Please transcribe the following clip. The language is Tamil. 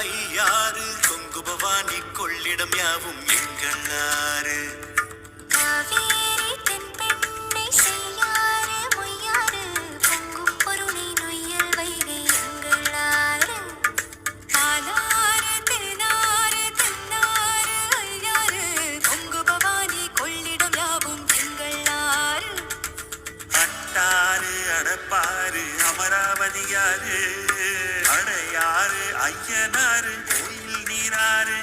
ஐயாறு பொங்கு பவானி கொள்ளிடம் யாவும் அட்டாறு அடப்பாறு அமராவதியாறு ஐயனாறு கோயில் நீராறு.